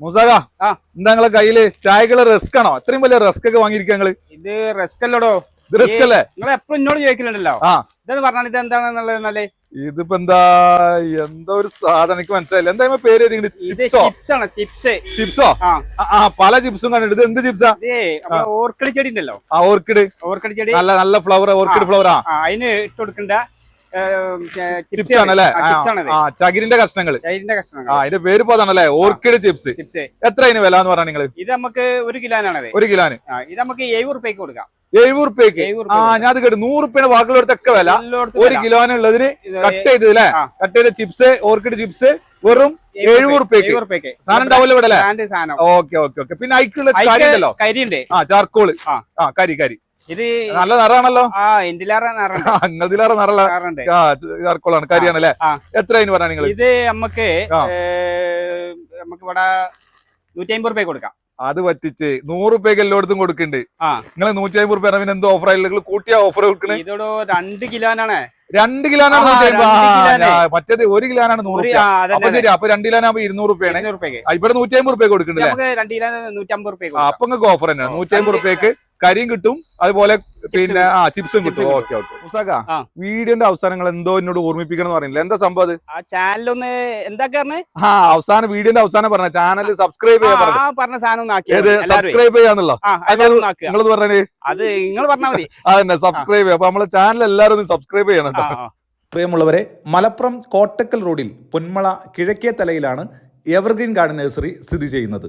മുസാക. എന്താ നിങ്ങളെ കയ്യിൽ? ചായകൾ റിസ്ക് ആണോ? അത്രയും വലിയ റിസ്ക് ഒക്കെ വാങ്ങിയിരിക്കുക നിങ്ങൾ? ഇത് റിസ്ക് അല്ലടോ. ഇത് റിസ്ക് അല്ലേ? നിങ്ങൾ എപ്പോഴും എന്നോട് ചോദിക്കലുണ്ടല്ലോ. ആ. ഇതെന്ന് പറഞ്ഞാൽ ഇത് എന്താണെന്നുള്ളത് ഇതിപ്പോ എന്താ എന്തോ ഒരു സാധനം എനിക്ക് മനസ്സിലായില്ല. എന്താ ഇതിമ്മെ പേര് ചിപ്സോ? Chips chips? ആ. പല ചിപ്സും കണ്ടിട്ട് ഇത് എന്ത് ചിപ്സാ? ഓർക്കിഡ് ചെടി ഉണ്ടല്ലോ. ആ ഓർക്കിഡ്. ഓർക്കിഡ് ചെടി. നല്ല നല്ല ഫ്ലവർ ഓർക്കിഡ് ഫ്ലവർ ആ അതിന് ഇട്ട് കൊടുക്കേണ്ട. ചിപ്സ് ആണല്ലേ? ആ ചകിരിന്റെ കഷ്ണങ്ങൾ ആ കഷ്ണങ്ങൾ അതിന്റെ പേര് പോലെ ഓർക്കിഡ് ചിപ്സ് ചിപ്സ് എത്ര അതിന് വില എന്ന് പറഞ്ഞാൽ നിങ്ങൾ ഇത് നമുക്ക് ഒരു കിലോനാണ് ഒരു കിലോന്. ആ ഇത് നമുക്ക് എഴുപത് റുപ്യക്ക് കൊടുക്കാം. എഴുപത് റുപ്യക്ക് ആ ഞാൻ അത് കേട്ടു. നൂറ് റുപ്യാണ് ബാക്കിയുള്ളടത്തൊക്കെ വില ഒരു. കിലോനുള്ളതിന് കട്ട് ചെയ്തത് അല്ലേ കട്ട് ചെയ്ത ചിപ്സ് ഓർക്കിഡ് ചിപ്സ് വെറും എഴുപത് റുപ്യക്ക് സാധനം ഉണ്ടാവില്ല ഇവിടെ അല്ലേ? Okay okay okay. പിന്നെ അയക്കുള്ള കരിയുണ്ടല്ലോ കരിയുണ്ട്. ആ ചാർക്കോൾ. ആ. ആ കരി കരി. ഇത് നല്ല നിറാണല്ലോ നിറണ്ട് ആ ചാർക്കോളാണ്. കരിയാണ് എത്ര അതിന് പറഞ്ഞ നിങ്ങൾ ഇത് നമുക്ക് നമുക്ക് ഇവിടെ നൂറ്റി അമ്പത് റുപ്യ കൊടുക്കാം. അത് പറ്റിച്ച് നൂറ് റുപ്യക്ക് എല്ലായിടത്തും കൊടുക്കുന്നുണ്ട് നിങ്ങൾ നൂറ്റി അമ്പത് റുപ്യ പിന്നെ എന്തോ ഓഫർ ആയില്ല? കൂട്ടിയ ഓഫർ കൊടുക്കണേ? ഇതോട് രണ്ട് കിലോനാണ്. രണ്ട് കിലോനാണ് നൂറ്റി അമ്പത്. മറ്റേത് ഒരു കിലോനാണ് നൂറ് റുപ്യ. അപ്പൊ ശരി അപ്പൊ രണ്ട് കിലോനാകുമ്പോ ഇരുന്നൂറ് റുപ്യാണ് ഇവിടെ നൂറ്റി അമ്പത് റുപ്യ ആ, അപ്പൊ നിങ്ങൾക്ക് ഓഫർ തന്നെയാണ്. നൂറ്റി അമ്പത് റുപ്യക്ക് കരിയും കിട്ടും അതുപോലെ പിന്നെ ആ ചിപ്സും കിട്ടും. Okay okay. മുസാക്ക വീഡിയോന്റെ അവസാനങ്ങൾ എന്തോ എന്നോട് ഓർമ്മിപ്പിക്കണം എന്ന് പറയുന്നില്ല. എന്താ സംഭവം അത്? ആ ചാനലൊന്ന് എന്താ പറഞ്ഞേ? ആ അവസാനം വീഡിയോന്റെ അവസാനം പറഞ്ഞ. ചാനൽ സബ്സ്ക്രൈബ് ചെയ്യാൻ ഏത്? സബ്സ്ക്രൈബ് ചെയ്യാന്നുള്ളോ? ഒന്ന് പറഞ്ഞേ. അത് നിങ്ങൾ പറഞ്ഞാൽ മതി. അതന്നെ സബ്സ്ക്രൈബ് ചെയ്യാം. അപ്പൊ നമ്മളെ ചാനൽ എല്ലാവരും സബ്സ്ക്രൈബ് ചെയ്യണം കേട്ടോ. പ്രിയമുള്ളവരെ മലപ്പുറം കോട്ടക്കൽ റോഡിൽ പൊന്മള കിഴക്കേ തലയിലാണ് എവർഗ്രീൻ ഗാർഡൻ നഴ്സറി സ്ഥിതി ചെയ്യുന്നത്.